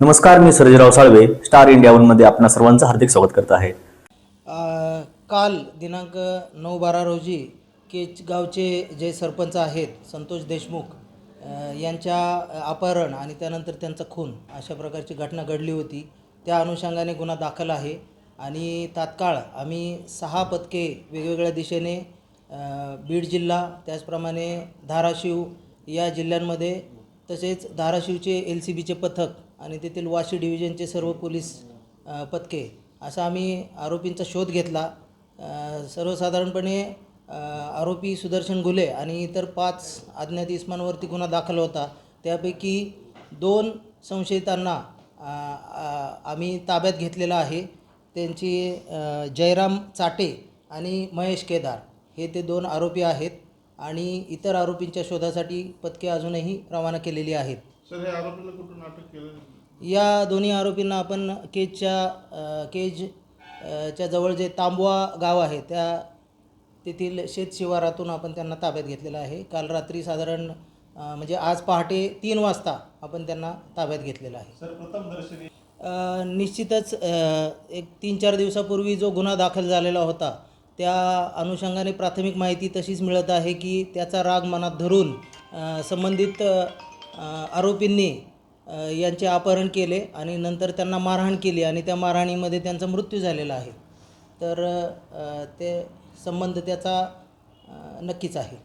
नमस्कार मी Sarjerao Salve star India मध्ये आपणा सर्वांचं हार्दिक स्वागत करत आहे. काल दिनांक नऊ बारा रोजी केच गावचे जे सरपंच आहेत संतोष देशमुख यांच्या अपहरण आणि त्यानंतर त्यांचा खून अशा प्रकारची घटना घडली होती. त्या अनुषंगाने गुन्हा दाखल आहे आणि तात्काळ आम्ही सहा पथके वेगवेगळ्या दिशेने बीड जिल्हा त्याचप्रमाणे धाराशिव या जिल्ह्यांमध्ये तसेच धाराशिवचे एल सी बीचे पथक आणि तेथील वाशी डिव्हिजनचे सर्व पोलीस पथके असा आम्ही आरोपींचा शोध घेतला. सर्वसाधारणपणे आरोपी सुदर्शन घुले आणि इतर पाच अज्ञात इस्मांवरती गुन्हा दाखल होता. त्यापैकी दोन संशयितांना आम्ही ताब्यात घेतलेला आहे. त्यांची जयराम चाटे आणि महेश केदार हे ते दोन आरोपी आहेत. आणि इतर आरोपींच्या शोधासाठी पथके अजूनही रवाना केलेली आहेत. सर हे आरोपीला कुठून अटक केलं? या दोन्ही आरोपींना आपण केजच्या केज अ, च्या जवळ जे तांबवा गाव आहे त्या तेथील शेत शिवारातून आपण त्यांना ताब्यात घेतलेलं आहे. काल रात्री साधारण अ, म्हणजे आज पहाटे तीन वाजता आपण त्यांना ताब्यात घेतलेलं आहे. सर प्रथम दर्शनी अ, निश्चितच अ, एक तीन चार दिवसापूर्वी जो गुन्हा दाखल झालेला होता त्या अनुषंगाने प्राथमिक माहिती तशीच मिळत आहे की त्याचा राग मनात धरून संबंधित आरोपींनी यांचे अपहरण केले आणि नंतर त्यांना मारहाण केली आणि त्या मारहाणीमध्ये त्यांचा मृत्यू झालेला आहे. तर ते संबंध त्याचा नक्कीच आहे.